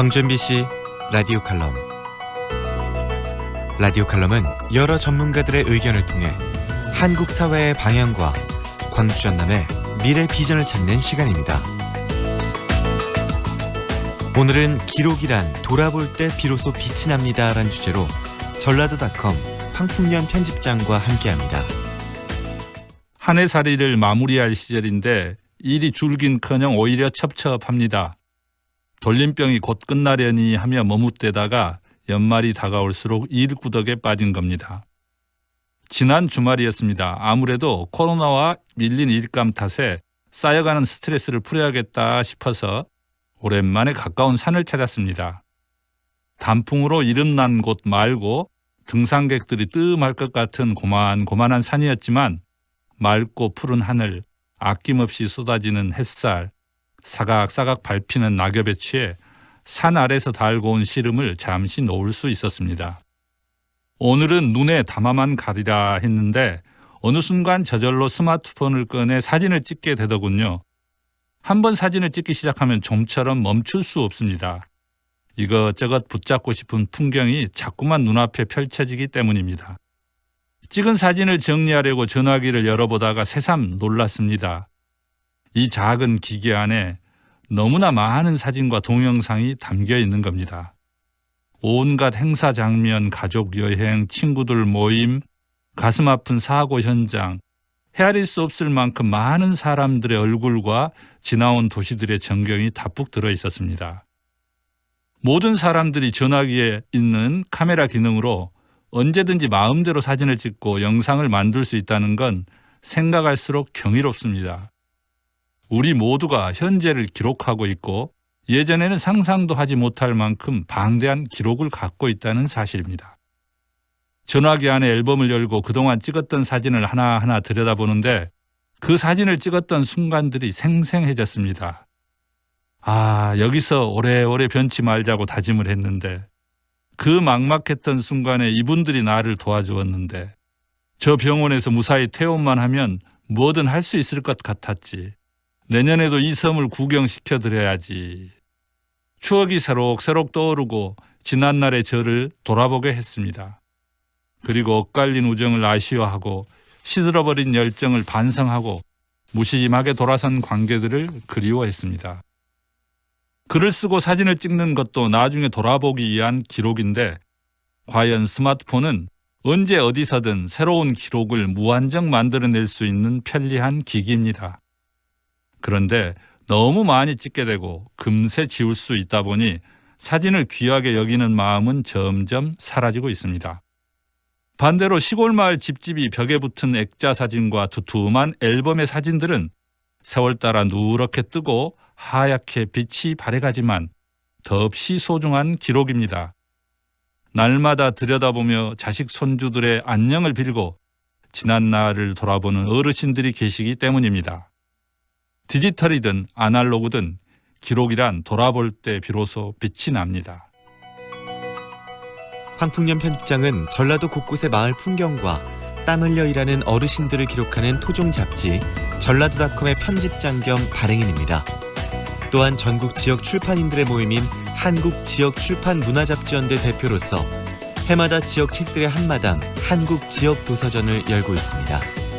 광주 MBC 라디오 칼럼 라디오 칼럼은 여러 전문가들의 의견을 통해 한국 사회의 방향과 광주 전남의 미래 비전을 찾는 시간입니다. 오늘은 기록이란 돌아볼 때 비로소 빛이 납니다라는 주제로 전라도닷컴 황풍년 편집장과 함께합니다. 한 해 살이를 마무리할 시절인데 일이 줄긴커녕 오히려 첩첩합니다. 돌림병이 곧 끝나려니 하며 머뭇대다가 연말이 다가올수록 일구덕에 빠진 겁니다. 지난 주말이었습니다. 아무래도 코로나와 밀린 일감 탓에 쌓여가는 스트레스를 풀어야겠다 싶어서 오랜만에 가까운 산을 찾았습니다. 단풍으로 이름난 곳 말고 등산객들이 뜸할 것 같은 고만고만한 산이었지만 맑고 푸른 하늘, 아낌없이 쏟아지는 햇살, 사각사각 밟히는 낙엽에 취해 산 아래서 달고 온 시름을 잠시 놓을 수 있었습니다. 오늘은 눈에 담아만 가리라 했는데 어느 순간 저절로 스마트폰을 꺼내 사진을 찍게 되더군요. 한번 사진을 찍기 시작하면 좀처럼 멈출 수 없습니다. 이것저것 붙잡고 싶은 풍경이 자꾸만 눈앞에 펼쳐지기 때문입니다. 찍은 사진을 정리하려고 전화기를 열어보다가 새삼 놀랐습니다. 이 작은 기계 안에 너무나 많은 사진과 동영상이 담겨 있는 겁니다. 온갖 행사 장면, 가족 여행, 친구들 모임, 가슴 아픈 사고 현장, 헤아릴 수 없을 만큼 많은 사람들의 얼굴과 지나온 도시들의 전경이 다뿍 들어 있었습니다. 모든 사람들이 전화기에 있는 카메라 기능으로 언제든지 마음대로 사진을 찍고 영상을 만들 수 있다는 건 생각할수록 경이롭습니다. 우리 모두가 현재를 기록하고 있고 예전에는 상상도 하지 못할 만큼 방대한 기록을 갖고 있다는 사실입니다. 전화기 안에 앨범을 열고 그동안 찍었던 사진을 하나하나 들여다보는데 그 사진을 찍었던 순간들이 생생해졌습니다. 아, 여기서 오래오래 변치 말자고 다짐을 했는데 그 막막했던 순간에 이분들이 나를 도와주었는데 저 병원에서 무사히 퇴원만 하면 뭐든 할 수 있을 것 같았지. 내년에도 이 섬을 구경시켜 드려야지. 추억이 새록새록 떠오르고 지난날의 저를 돌아보게 했습니다. 그리고 엇갈린 우정을 아쉬워하고 시들어버린 열정을 반성하고 무심하게 돌아선 관계들을 그리워했습니다. 글을 쓰고 사진을 찍는 것도 나중에 돌아보기 위한 기록인데 과연 스마트폰은 언제 어디서든 새로운 기록을 무한정 만들어낼 수 있는 편리한 기기입니다. 그런데 너무 많이 찍게 되고 금세 지울 수 있다 보니 사진을 귀하게 여기는 마음은 점점 사라지고 있습니다. 반대로 시골 마을 집집이 벽에 붙은 액자 사진과 두툼한 앨범의 사진들은 세월 따라 누렇게 뜨고 하얗게 빛이 발해가지만 더없이 소중한 기록입니다. 날마다 들여다보며 자식 손주들의 안녕을 빌고 지난 날을 돌아보는 어르신들이 계시기 때문입니다. 디지털이든 아날로그든 기록이란 돌아볼 때 비로소 빛이 납니다. 황풍년 편집장은 전라도 곳곳의 마을 풍경과 땀 흘려 일하는 어르신들을 기록하는 토종 잡지 전라도닷컴의 편집장 겸 발행인입니다. 또한 전국 지역 출판인들의 모임인 한국 지역 출판 문화잡지연대 대표로서 해마다 지역 책들의 한마당 한국 지역 도서전을 열고 있습니다.